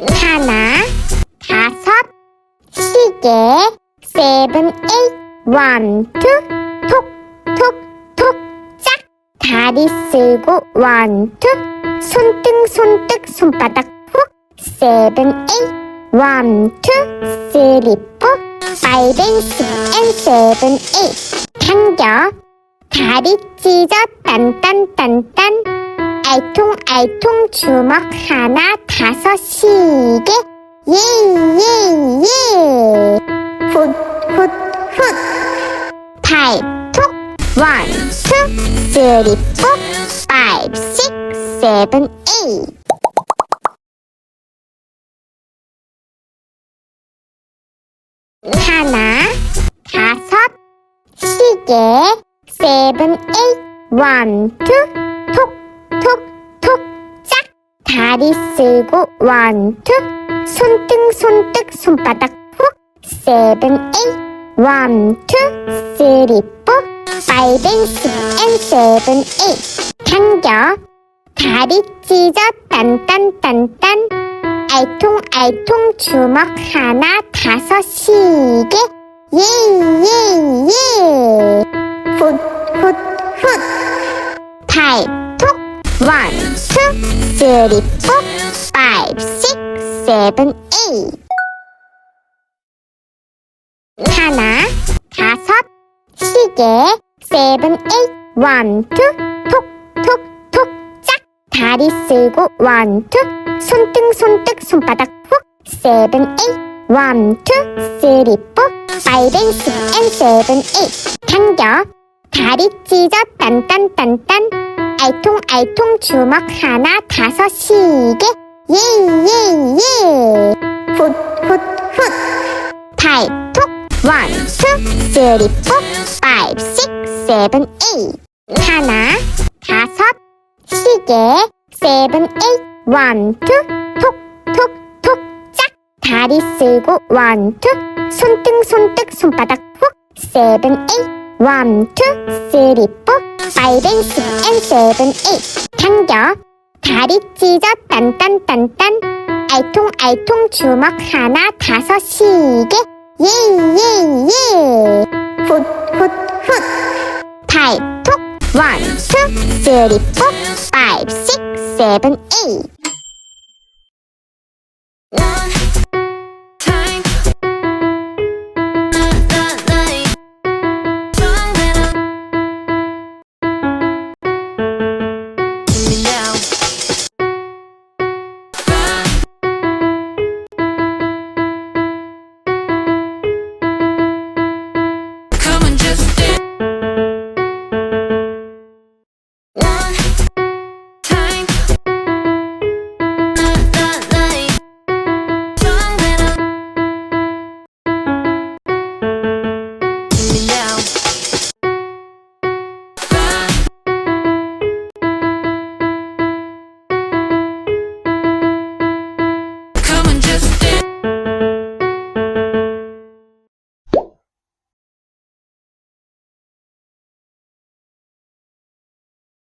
하나, 다섯, 시계, 세븐, 에잇, 원, 투, 톡, 톡, 톡, 짝. 다리 쓸고, 원, 투, 손등, 손등, 손바닥, 훅, 세븐, 에잇, 원, 투, 쓰리, 포, 파이브, 앤 세븐, 에잇. 당겨, 다리 찢어, 딴딴딴딴. 알통알통 주먹 하나 다섯 시계. 예예예. 훗훗훗. 팔톡. 원투 쓰리 포 파이브 식스 세븐 에잇. 하나 다섯 시계 세븐 에잇. 원투 다리 쓸고 원투 손등 손등 손바닥 훅 세븐 에잇 원투 쓰리 포 파이브 앤 세븐 에잇. 당겨. 다리 찢어 딴딴딴딴. 알통알통 주먹 하나 다섯 시계. 예예예. 훗훗훗. 팔 톡 원, 투, 쓰리, 포, 파이브, 식스, 세븐, 에잇 하나, 다섯, 시계, 세븐, 에잇, 원, 투, 톡, 톡, 톡, 짝. 다리 쓸고, 원, 투, 손등, 손등, 손바닥, 훅, 세븐, 에잇, 원, 투, 쓰리, 포, 파이브, 앤 식스, 앤 세븐, 에잇 당겨. 다리 찢어, 딴딴딴딴 알통알통 주먹 하나 다섯 시계. 예예예. 훗훗훗. 팔톡. 원, 투, 쓰리, 포, 파이브, 식스, 세븐, 에잇. 하나 다섯. 시계. 세븐, 에잇. 원, 투, 톡, 톡, 톡, 짝. 다리 쓸고 원, 투. 손등 손등 손바닥 훅. 세븐, 에잇. 원, 투, 쓰리, 포, 파이브 앤 식스 앤 세븐, 에잇. 당겨. 다리 찢어 딴딴딴딴. 알통알통 주먹 하나 다섯 시계. 예예예. 훗훗훗. 팔톡. 원, 투, 쓰리, 포, 파이브, 식스, 세븐, 에잇